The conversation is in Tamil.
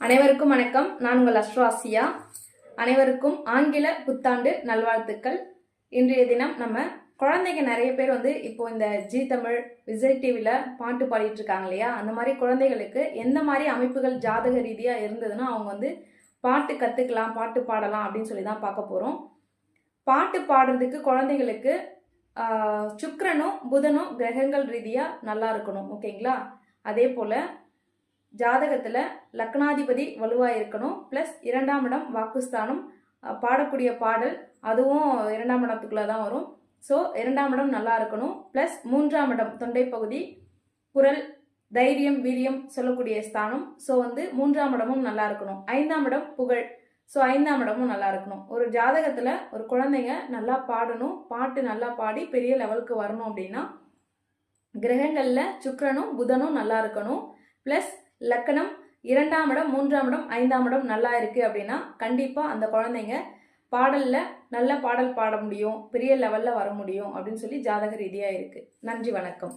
அனைவருக்கும் வணக்கம். நான் உங்கள் அஸ்ட்ராசியா அனைவருக்கும் ஆங்கில புத்தாண்டு நல்வாழ்த்துக்கள். இன்றைய தினம் நம்ம குழந்தைங்க நிறைய பேர் வந்து இப்போ இந்த ஜி தமிழ் விஜய் டிவியில் பாட்டு பாடிட்டு இருக்காங்க இல்லையா? அந்த மாதிரி குழந்தைகளுக்கு எந்த மாதிரி அமைப்புகள் ஜாதக ரீதியாக இருந்ததுன்னா அவங்க வந்து பாட்டு கற்றுக்கலாம் பாட்டு பாடலாம் அப்படின்னு சொல்லி தான் பார்க்க போகிறோம் பாட்டு பாடுறதுக்கு குழந்தைகளுக்கு சுக்கரனும் புதனும் கிரகங்கள் ரீதியாக நல்லா இருக்கணும். ஓகேங்களா? அதே போல் ஜாதகத்தில் லக்னாதிபதி வலுவாக இருக்கணும் ப்ளஸ் இரண்டாம் இடம் வாக்குஸ்தானம் பாடக்கூடிய பாடல் அதுவும் இரண்டாம் இடத்துக்குள்ளே தான் வரும். ஸோ இரண்டாம் இடம் நல்லா இருக்கணும் ப்ளஸ் மூன்றாம் இடம் தொண்டை பகுதி குரல் தைரியம் வீரியம் சொல்லக்கூடிய ஸ்தானம். ஸோ வந்து மூன்றாம் இடமும் நல்லா இருக்கணும் ஐந்தாம் இடம் புகழ். ஸோ ஐந்தாம் இடமும் நல்லா இருக்கணும் ஒரு ஜாதகத்தில் ஒரு குழந்தைங்க நல்லா பாடணும் பாட்டு நல்லா பாடி பெரிய லெவலுக்கு வரணும் அப்படின்னா கிரகங்களில் சுக்கரனும் புதனும் நல்லா இருக்கணும் ப்ளஸ் லக்கணம் இரண்டாம் இடம் மூன்றாம் இடம் ஐந்தாம் இடம் நல்லா இருக்குது அப்படின்னா கண்டிப்பாக அந்த குழந்தைங்க பாடலில் நல்ல பாடல் பாட முடியும் பெரிய லெவலில் வர முடியும் அப்படின்னு சொல்லி ஜாதக ரீதியாக இருக்குது நன்றி வணக்கம்.